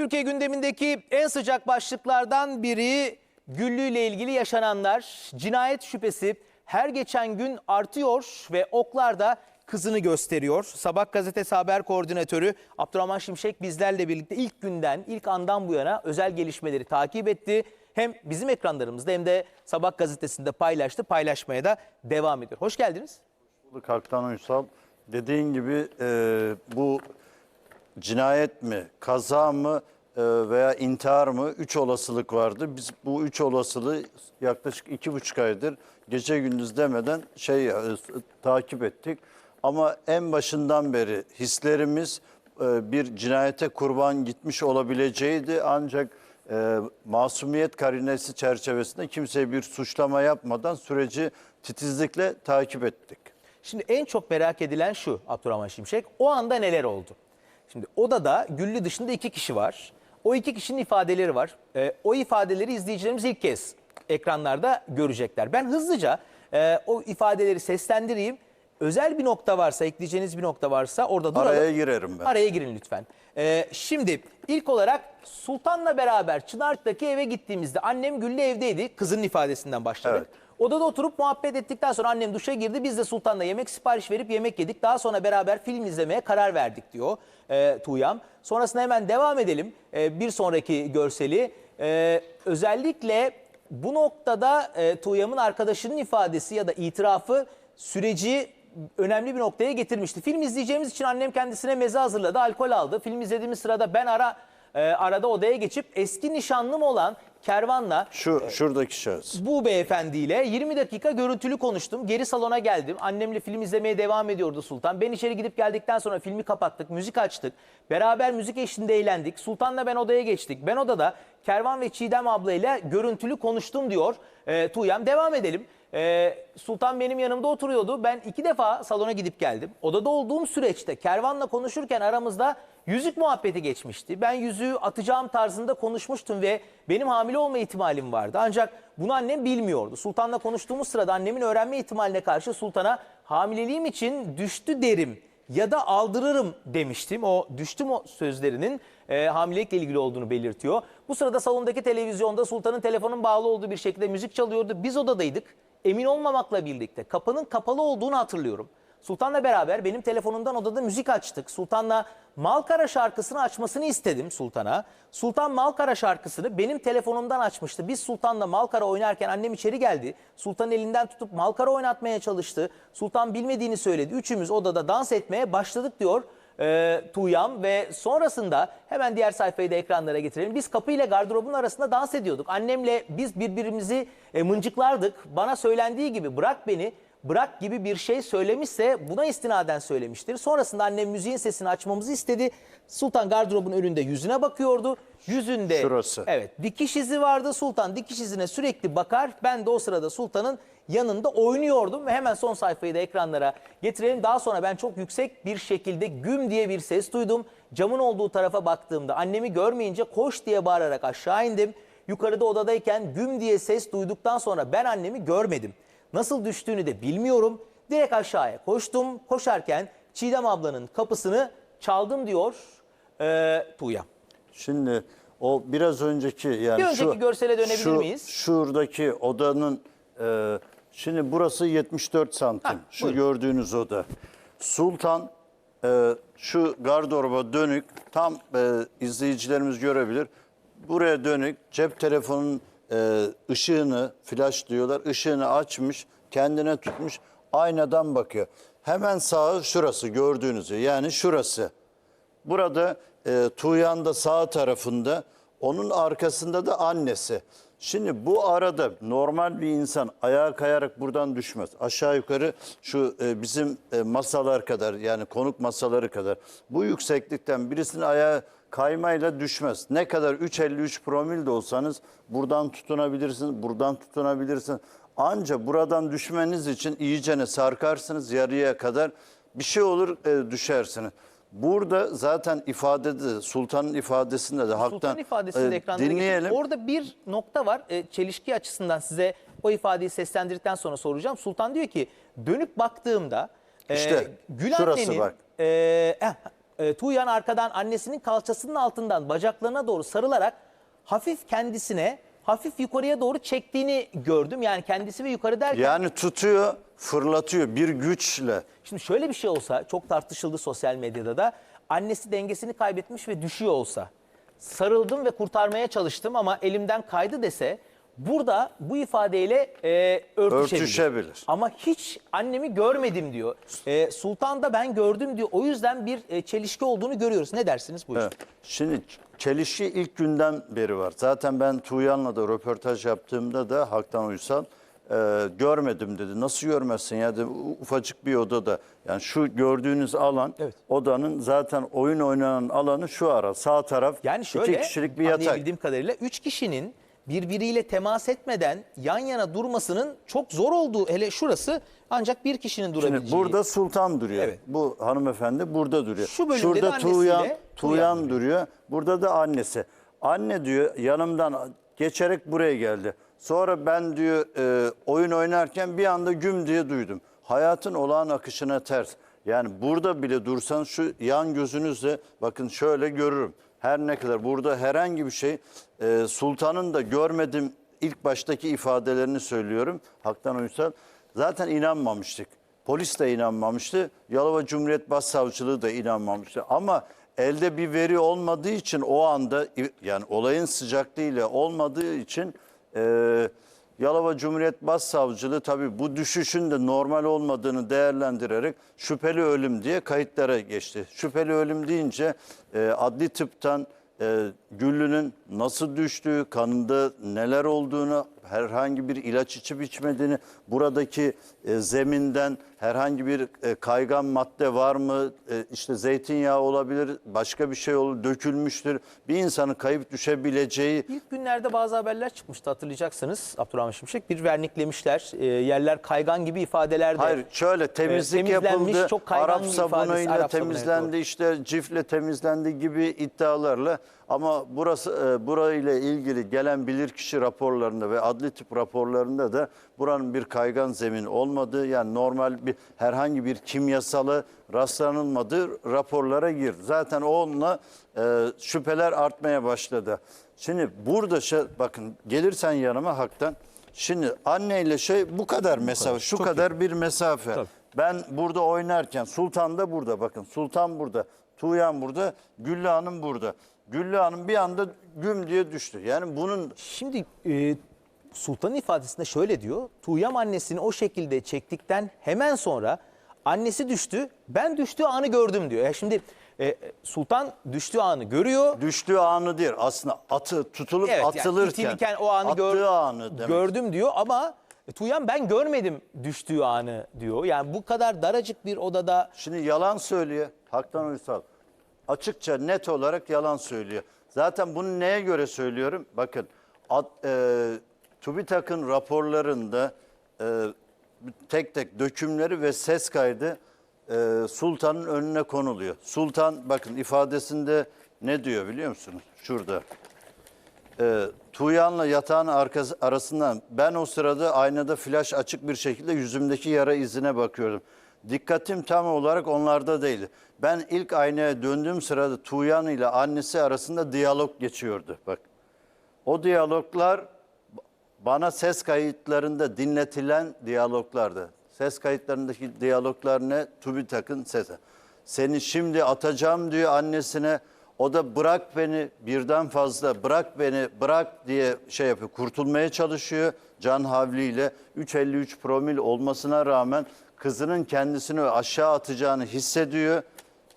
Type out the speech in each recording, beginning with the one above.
Türkiye gündemindeki en sıcak başlıklardan biri Güllü ile ilgili yaşananlar. Cinayet şüphesi her geçen gün artıyor ve oklar da kızını gösteriyor. Sabah gazetesi haber koordinatörü Abdurrahman Şimşek bizlerle birlikte ilk günden, ilk andan bu yana özel gelişmeleri takip etti. Hem bizim ekranlarımızda hem de Sabah gazetesinde paylaştı, paylaşmaya da devam ediyor. Hoş geldiniz. bulduk Haktan Uysal. Dediğin gibi e, bu cinayet mi, kaza mı e, veya intihar mı? Üç olasılık vardı. Biz bu üç olasılığı yaklaşık iki buçuk aydır gece gündüz demeden şey e, takip ettik. Ama en başından beri hislerimiz e, bir cinayete kurban gitmiş olabileceğiydi. Ancak masumiyet karinesi çerçevesinde kimseye bir suçlama yapmadan süreci titizlikle takip ettik. Şimdi en çok merak edilen şu Abdurrahman Şimşek. O anda neler oldu? Şimdi odada Güllü dışında iki kişi var. O iki kişinin ifadeleri var. Ee, o ifadeleri izleyicilerimiz ilk kez ekranlarda görecekler. Ben hızlıca e, o ifadeleri seslendireyim. Özel bir nokta varsa, ekleyeceğiniz bir nokta varsa orada duralım. Araya girerim ben. Araya girin lütfen. Ee, şimdi ilk olarak Sultan'la beraber Çınar'daki eve gittiğimizde annem Güllü evdeydi. Kızının ifadesinden başladı. Evet. Odada oturup muhabbet ettikten sonra annem duşa girdi. Biz de Sultan'la yemek sipariş verip yemek yedik. Daha sonra beraber film izlemeye karar verdik diyor e, Tuğyam. Sonrasında hemen devam edelim. E, bir sonraki görseli. E, özellikle bu noktada e, Tuğyam'ın arkadaşının ifadesi ya da itirafı süreci önemli bir noktaya getirmişti. Film izleyeceğimiz için annem kendisine meze hazırladı, alkol aldı. Film izlediğimiz sırada ben ara e, arada odaya geçip eski nişanlım olan Kervan'la Şu şuradaki şahıs. bu beyefendiyle 20 dakika görüntülü konuştum. Geri salona geldim. Annemle film izlemeye devam ediyordu Sultan. Ben içeri gidip geldikten sonra filmi kapattık, müzik açtık. Beraber müzik eşliğinde eğlendik. Sultan'la ben odaya geçtik. Ben odada Kervan ve Çiğdem ablayla görüntülü konuştum diyor e, Tuğyam. Devam edelim. E, Sultan benim yanımda oturuyordu. Ben iki defa salona gidip geldim. Odada olduğum süreçte Kervan'la konuşurken aramızda yüzük muhabbeti geçmişti. Ben yüzüğü atacağım tarzında konuşmuştum ve benim hamile olma ihtimalim vardı. Ancak bunu annem bilmiyordu. Sultan'la konuştuğumuz sırada annemin öğrenme ihtimaline karşı Sultan'a hamileliğim için düştü derim ya da aldırırım demiştim. O düştüm o sözlerinin e, hamilelikle ilgili olduğunu belirtiyor. Bu sırada salondaki televizyonda Sultan'ın telefonun bağlı olduğu bir şekilde müzik çalıyordu. Biz odadaydık. Emin olmamakla birlikte kapının kapalı olduğunu hatırlıyorum. Sultan'la beraber benim telefonumdan odada müzik açtık. Sultan'la Malkara şarkısını açmasını istedim Sultan'a. Sultan Malkara şarkısını benim telefonumdan açmıştı. Biz Sultan'la Malkara oynarken annem içeri geldi. Sultan elinden tutup Malkara oynatmaya çalıştı. Sultan bilmediğini söyledi. Üçümüz odada dans etmeye başladık diyor e, Tuğyam ve sonrasında hemen diğer sayfayı da ekranlara getirelim. Biz kapıyla gardırobun arasında dans ediyorduk. Annemle biz birbirimizi e, mıncıklardık. Bana söylendiği gibi bırak beni bırak gibi bir şey söylemişse buna istinaden söylemiştir. Sonrasında annem müziğin sesini açmamızı istedi. Sultan gardırobun önünde yüzüne bakıyordu. Yüzünde Şurası. evet dikiş izi vardı. Sultan dikiş izine sürekli bakar. Ben de o sırada Sultan'ın yanında oynuyordum ve hemen son sayfayı da ekranlara getirelim. Daha sonra ben çok yüksek bir şekilde güm diye bir ses duydum. Camın olduğu tarafa baktığımda annemi görmeyince koş diye bağırarak aşağı indim. Yukarıda odadayken güm diye ses duyduktan sonra ben annemi görmedim. Nasıl düştüğünü de bilmiyorum. Direkt aşağıya koştum. Koşarken Çiğdem ablanın kapısını çaldım diyor e, Tuğya. Şimdi o biraz önceki yani Bir önceki görsele dönebilir şu- miyiz? Şuradaki odanın e, şimdi burası 74 santim. Ha, şu buyurun. gördüğünüz oda. Sultan e, şu gardıroba dönük tam e, izleyicilerimiz görebilir. Buraya dönük cep telefonunun e, ışığını flash diyorlar ışığını açmış kendine tutmuş aynadan bakıyor. Hemen sağı şurası gördüğünüz yani şurası. Burada e, Tuğyan da sağ tarafında, onun arkasında da annesi. Şimdi bu arada normal bir insan ayağa kayarak buradan düşmez. Aşağı yukarı şu e, bizim e, masalar kadar yani konuk masaları kadar bu yükseklikten birisinin ayağı kaymayla düşmez. Ne kadar 3.53 promil de olsanız buradan tutunabilirsiniz, buradan tutunabilirsiniz. Anca buradan düşmeniz için iyicene sarkarsınız yarıya kadar bir şey olur e, düşersiniz. Burada zaten ifadede Sultan'ın ifadesinde de haktan Sultan e, ekranlara dinleyelim. Orada bir nokta var. E, çelişki açısından size o ifadeyi seslendirdikten sonra soracağım. Sultan diyor ki dönüp baktığımda e, İşte, Gül şurası annenin bak. e, eh, e, Tuğyan arkadan annesinin kalçasının altından bacaklarına doğru sarılarak hafif kendisine hafif yukarıya doğru çektiğini gördüm. Yani kendisi ve yukarı derken Yani tutuyor, fırlatıyor bir güçle. Şimdi şöyle bir şey olsa çok tartışıldı sosyal medyada da annesi dengesini kaybetmiş ve düşüyor olsa sarıldım ve kurtarmaya çalıştım ama elimden kaydı dese burada bu ifadeyle e, örtüşebilir. Örtüşebilir. Ama hiç annemi görmedim diyor. E, Sultan da ben gördüm diyor. O yüzden bir e, çelişki olduğunu görüyoruz. Ne dersiniz bu Evet. Şimdi çelişki ilk günden beri var. Zaten ben Tuğyan'la da röportaj yaptığımda da Haktan Uysal e, görmedim dedi. Nasıl görmezsin ya dedi. "U- ufacık bir odada. Yani şu gördüğünüz alan Evet. odanın zaten oyun oynanan alanı şu ara sağ taraf Yani şöyle iki kişilik bir yatak. anlayabildiğim kadarıyla 3 kişinin birbiriyle temas etmeden yan yana durmasının çok zor olduğu hele şurası ancak bir kişinin durabileceği. Şimdi burada Sultan duruyor. Evet. Bu hanımefendi burada duruyor. Şu bölümde de Şurada annesiyle Tuğyan, Tuğyan Tuğyan duruyor. Burada da annesi. Anne diyor yanımdan geçerek buraya geldi. Sonra ben diyor e, oyun oynarken bir anda güm diye duydum. Hayatın olağan akışına ters. Yani burada bile dursan şu yan gözünüzle bakın şöyle görürüm. Her ne kadar burada herhangi bir şey e, sultanın da görmedim ilk baştaki ifadelerini söylüyorum. Haktan Uysal. Zaten inanmamıştık. Polis de inanmamıştı. Yalova Cumhuriyet Başsavcılığı da inanmamıştı. Ama elde bir veri olmadığı için o anda yani olayın sıcaklığıyla olmadığı için e, Yalova Cumhuriyet Başsavcılığı tabii bu düşüşün de normal olmadığını değerlendirerek şüpheli ölüm diye kayıtlara geçti. Şüpheli ölüm deyince e, adli tıptan e, Güllü'nün nasıl düştüğü, kanında neler olduğunu, herhangi bir ilaç içip içmediğini, buradaki e, zeminden herhangi bir e, kaygan madde var mı, e, işte zeytinyağı olabilir, başka bir şey olur, dökülmüştür. Bir insanın kayıp düşebileceği İlk günlerde bazı haberler çıkmıştı hatırlayacaksınız Abdurrahman Şimşek. Bir verniklemişler, e, yerler kaygan gibi ifadeler de. Hayır şöyle temizlik temizlenmiş, yapıldı. çok Arap sabunuyla Arap sabunu, temizlendi evet, işte cifle temizlendi gibi iddialarla ama burası e, burayla ilgili gelen bilirkişi raporlarında ve adli tıp raporlarında da buranın bir kaygan zemin olmadığı yani normal bir herhangi bir kimyasalı rastlanılmadığı raporlara girdi. Zaten onunla e, şüpheler artmaya başladı. Şimdi burada şey, bakın gelirsen yanıma haktan Şimdi anneyle şey bu kadar mesafe, şu kadar bir mesafe. Tabii. Ben burada oynarken Sultan da burada bakın. Sultan burada, Tuğyan burada, Güllü Hanım burada. Güllü Hanım bir anda güm diye düştü. Yani bunun Şimdi e, Sultan'ın ifadesinde şöyle diyor. Tuğyam annesini o şekilde çektikten hemen sonra annesi düştü. Ben düştüğü anı gördüm diyor. Ya şimdi e, Sultan düştüğü anı görüyor. düştüğü anı değil. Aslında atı tutulup Evet yani atılırken itilirken o anı gör- anı demek. gördüm diyor ama Tuğyan ben görmedim düştüğü anı diyor. Yani bu kadar daracık bir odada Şimdi yalan söylüyor Haktan Uysal. Açıkça net olarak yalan söylüyor. Zaten bunu neye göre söylüyorum? Bakın ad, e, TÜBİTAK'ın raporlarında e, tek tek dökümleri ve ses kaydı e, Sultan'ın önüne konuluyor. Sultan bakın ifadesinde ne diyor biliyor musunuz? Şurada. E, Tuğyan'la yatağın arkası, arasından ben o sırada aynada flaş açık bir şekilde yüzümdeki yara izine bakıyordum. Dikkatim tam olarak onlarda değildi. Ben ilk aynaya döndüğüm sırada Tuğyan ile annesi arasında diyalog geçiyordu. Bak. O diyaloglar bana ses kayıtlarında dinletilen diyaloglardı. Ses kayıtlarındaki diyaloglar ne? TÜBİTAK'ın sesi. Seni şimdi atacağım diyor annesine. O da bırak beni birden fazla bırak beni bırak diye şey yapıyor. Kurtulmaya çalışıyor can havliyle. 3.53 promil olmasına rağmen kızının kendisini aşağı atacağını hissediyor.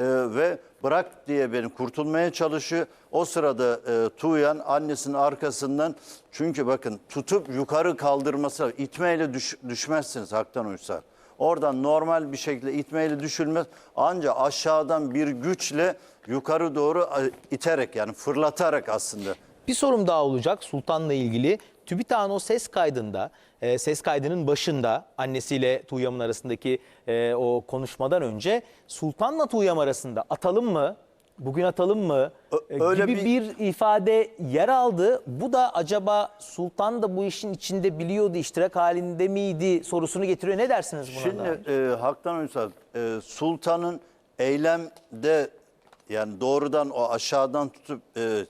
Ee, ve bırak diye beni kurtulmaya çalışıyor. O sırada e, Tuğyan annesinin arkasından çünkü bakın tutup yukarı kaldırması itmeyle düş, düşmezsiniz Haktan Uysal. Oradan normal bir şekilde itmeyle düşülmez. Ancak aşağıdan bir güçle yukarı doğru e, iterek yani fırlatarak aslında. Bir sorum daha olacak Sultan'la ilgili. TÜBİTAK'ın o ses kaydında, e, ses kaydının başında annesiyle Tuğyam'ın arasındaki e, o konuşmadan önce Sultan'la Tuğyam arasında atalım mı, bugün atalım mı e, öyle gibi bir- bir... ifade yer aldı. Bu da acaba Sultan da bu işin içinde biliyordu, iştirak halinde miydi sorusunu getiriyor. Ne dersiniz buna da? Şimdi e, Haktan Uysal, e, Sultan'ın eylemde yani doğrudan o aşağıdan tutup e,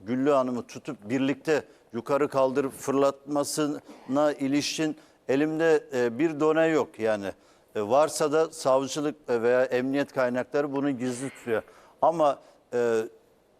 Güllü Hanım'ı tutup birlikte yukarı kaldırıp fırlatmasına ilişkin elimde e, bir done yok yani. E, varsa da savcılık veya emniyet kaynakları bunu gizli tutuyor. Ama e,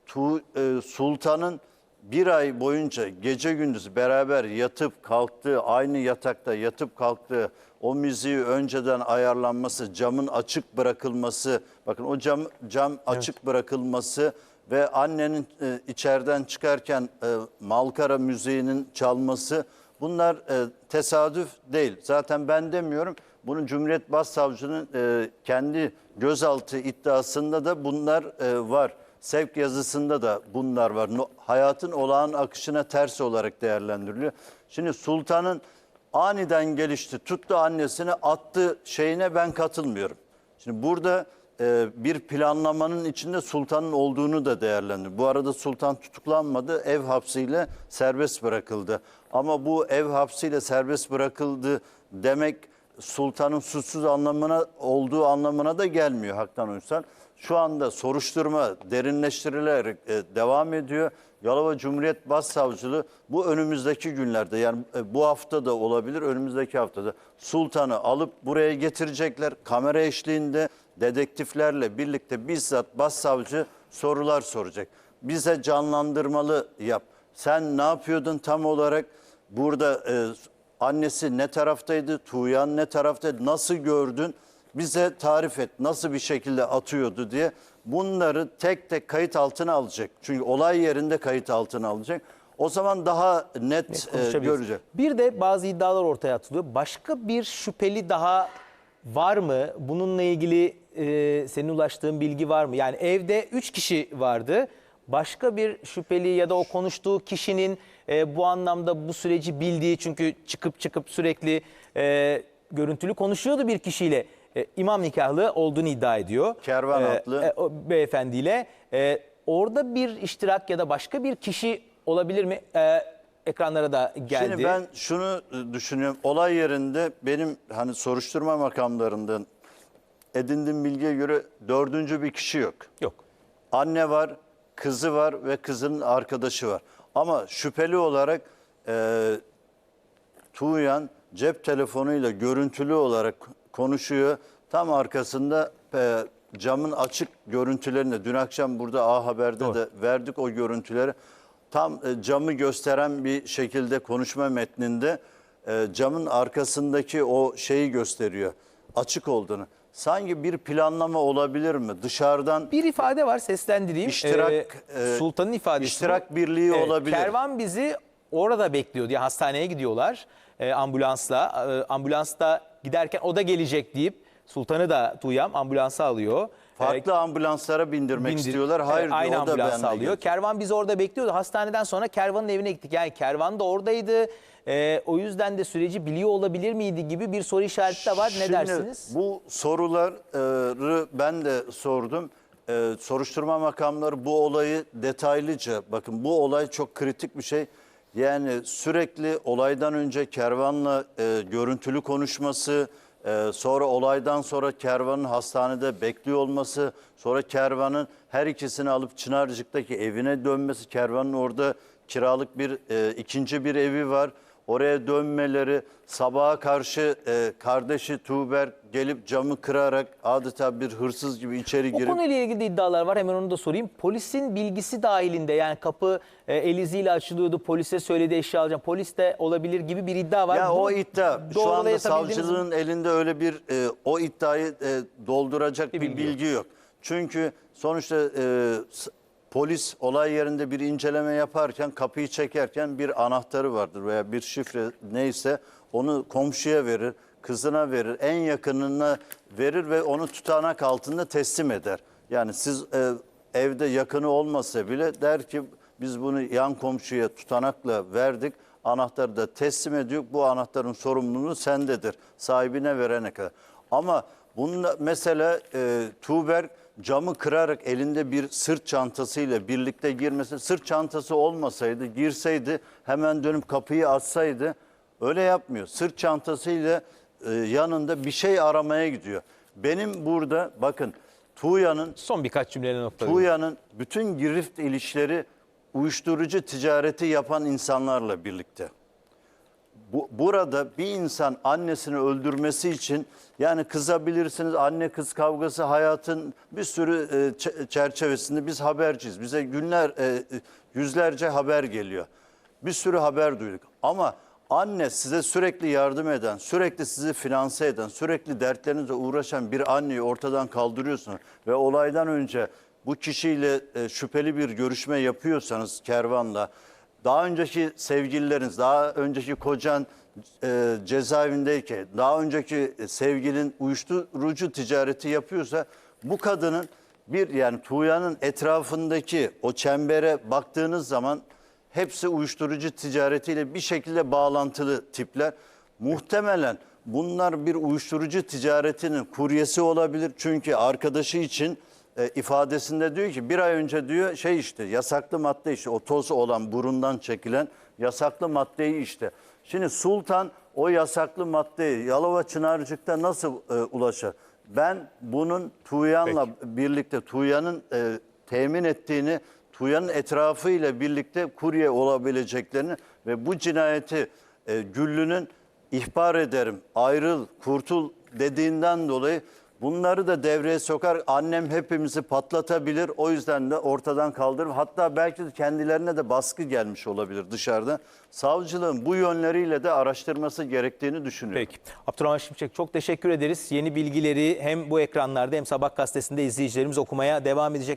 Tu, e, Sultan'ın bir ay boyunca gece gündüz beraber yatıp kalktığı, aynı yatakta yatıp kalktığı, o müziği önceden ayarlanması, camın açık bırakılması, bakın o cam cam açık bırakılması ve annenin e, içeriden çıkarken e, Malkara müziğinin çalması bunlar e, tesadüf değil. Zaten ben demiyorum. Bunu Cumhuriyet Başsavcının e, kendi gözaltı iddiasında da bunlar e, var. Sevk yazısında da bunlar var. No- hayatın olağan akışına ters olarak değerlendiriliyor. Şimdi sultanın aniden gelişti, tuttu annesini attı şeyine ben katılmıyorum. Şimdi burada e, bir planlamanın içinde sultanın olduğunu da değerlendir. Bu arada sultan tutuklanmadı, ev hapsiyle serbest bırakıldı. Ama bu ev hapsiyle serbest bırakıldı demek sultanın suçsuz anlamına olduğu anlamına da gelmiyor Haktan Uysal. Şu anda soruşturma derinleştirilerek e, devam ediyor. Yalova Cumhuriyet Başsavcılığı bu önümüzdeki günlerde yani e, bu hafta da olabilir önümüzdeki haftada sultanı alıp buraya getirecekler. Kamera eşliğinde dedektiflerle birlikte bizzat başsavcı sorular soracak. Bize canlandırmalı yap. Sen ne yapıyordun tam olarak? Burada e, annesi ne taraftaydı? Tuğyan ne taraftaydı? Nasıl gördün? Bize tarif et. Nasıl bir şekilde atıyordu diye. Bunları tek tek kayıt altına alacak. Çünkü olay yerinde kayıt altına alacak. O zaman daha net, e, görecek. Bir de bazı iddialar ortaya atılıyor. Başka bir şüpheli daha var mı? Bununla ilgili e, senin ulaştığın bilgi var mı? Yani evde 3 kişi vardı. Başka bir şüpheli ya da o konuştuğu kişinin e, bu anlamda bu süreci bildiği çünkü çıkıp çıkıp sürekli e, görüntülü konuşuyordu bir kişiyle. E, imam nikahlı olduğunu iddia ediyor. Kervan E, adlı. e, o beyefendiyle. E, orada bir iştirak ya da başka bir kişi olabilir mi? E, ekranlara da geldi. Şimdi ben şunu e, düşünüyorum. Olay yerinde benim hani soruşturma makamlarından edindiğim bilgiye göre dördüncü bir kişi yok. Yok. Anne var, kızı var ve kızının arkadaşı var. Ama şüpheli olarak e, Tuğyan cep telefonuyla görüntülü olarak konuşuyor. Tam arkasında e, camın açık görüntülerini dün akşam burada A Haber'de de verdik o görüntüleri. Tam e, camı gösteren bir şekilde konuşma metninde e, camın arkasındaki o şeyi gösteriyor. Açık olduğunu. Sanki bir planlama olabilir mi? Dışarıdan Bir ifade var seslendireyim. İştirak, Ee, e, Sultan'ın ifadesi. iştirak bu. birliği olabilir. Kervan bizi orada bekliyor diye hastaneye gidiyorlar e, ambulansla. E, ambulansta giderken o da gelecek deyip Sultan'ı da Tuğyam ambulansa alıyor. E, farklı ambulanslara bindirmek bindir- istiyorlar. Hayır Evet, aynı diyor, o da ambulans alıyor. Kervan bizi orada bekliyordu. Hastaneden sonra Kervan'ın evine gittik. Yani Kervan da oradaydı. E, o yüzden de süreci biliyor olabilir miydi gibi bir soru işareti de var. Ne Şimdi dersiniz? Bu soruları ben de sordum. Ee, soruşturma makamları bu olayı detaylıca, bakın bu olay çok kritik bir şey. Yani sürekli olaydan önce kervanla e, görüntülü konuşması, e, sonra olaydan sonra kervanın hastanede bekliyor olması, sonra kervanın her ikisini alıp Çınarcık'taki evine dönmesi, kervanın orada kiralık bir e, ikinci bir evi var. Oraya dönmeleri, sabaha karşı e, kardeşi Tuğber gelip camı kırarak adeta bir hırsız gibi içeri O girip konuyla ilgili de iddialar var. Hemen onu da sorayım. Polisin bilgisi dahilinde yani kapı e, el iziyle açılıyordu. Polise söyledi eşya alacağım. Polis de olabilir gibi bir iddia var. Ya Bunu o iddia şu anda doğrulayabildiniz mi? savcılığın elinde öyle bir e, o iddiayı e, dolduracak bir, bilgi bilgi, yok. yok. Çünkü sonuçta e, polis olay yerinde bir inceleme yaparken kapıyı çekerken bir anahtarı vardır veya bir şifre neyse onu komşuya verir, kızına verir, en yakınına verir ve onu tutanak altında teslim eder. Yani siz e, evde yakını olmasa bile der ki biz bunu yan komşuya tutanakla verdik. Anahtarı da teslim ediyor. Bu anahtarın sorumluluğu sendedir. Sahibine verene kadar. Ama bunda mesela e, Tuğberk camı kırarak elinde bir sırt çantasıyla birlikte girmesi, sırt çantası olmasaydı, girseydi hemen dönüp kapıyı açsaydı öyle yapmıyor. Sırt çantasıyla e, yanında bir şey aramaya gidiyor. Benim burada bakın Tuğya'nın Son birkaç cümleyle noktalayalım. Tuğya'nın bütün girift ilişkileri uyuşturucu ticareti yapan insanlarla birlikte. Bu, burada bir insan annesini öldürmesi için yani kızabilirsiniz anne kız kavgası hayatın bir sürü e, çerçevesinde biz haberciyiz. Bize günler e, yüzlerce haber geliyor. Bir sürü haber duyduk ama anne size sürekli yardım eden, sürekli sizi finanse eden, sürekli dertlerinizle uğraşan bir anneyi ortadan kaldırıyorsunuz ve olaydan önce bu kişiyle e, şüpheli bir görüşme yapıyorsanız kervanla daha önceki sevgilileriniz, daha önceki kocan e, cezaevindeyken, daha önceki sevgilin uyuşturucu ticareti yapıyorsa bu kadının bir yani Tuğya'nın etrafındaki o çembere baktığınız zaman hepsi uyuşturucu ticaretiyle bir şekilde bağlantılı tipler. Muhtemelen bunlar bir uyuşturucu ticaretinin kuryesi olabilir. Çünkü arkadaşı için e, ifadesinde diyor ki bir ay önce diyor şey işte yasaklı madde işte o toz olan burundan çekilen yasaklı maddeyi işte. Şimdi Sultan o yasaklı maddeyi Yalova Çınarcık'ta nasıl e, ulaşır? Ben bunun Tuğyan'la birlikte Tuğyan'ın e, temin ettiğini Tuğyan'ın etrafıyla birlikte kurye olabileceklerini ve bu cinayeti e, Güllü'nün ihbar ederim, ayrıl, kurtul dediğinden dolayı bunları da devreye sokar. Annem hepimizi patlatabilir. O yüzden de ortadan kaldırır. Hatta belki de kendilerine de baskı gelmiş olabilir dışarıda. Savcılığın bu yönleriyle de araştırması gerektiğini düşünüyorum. Peki. Abdurrahman Şimşek çok teşekkür ederiz. Yeni bilgileri hem bu ekranlarda hem Sabah gazetesinde izleyicilerimiz okumaya devam edecekler.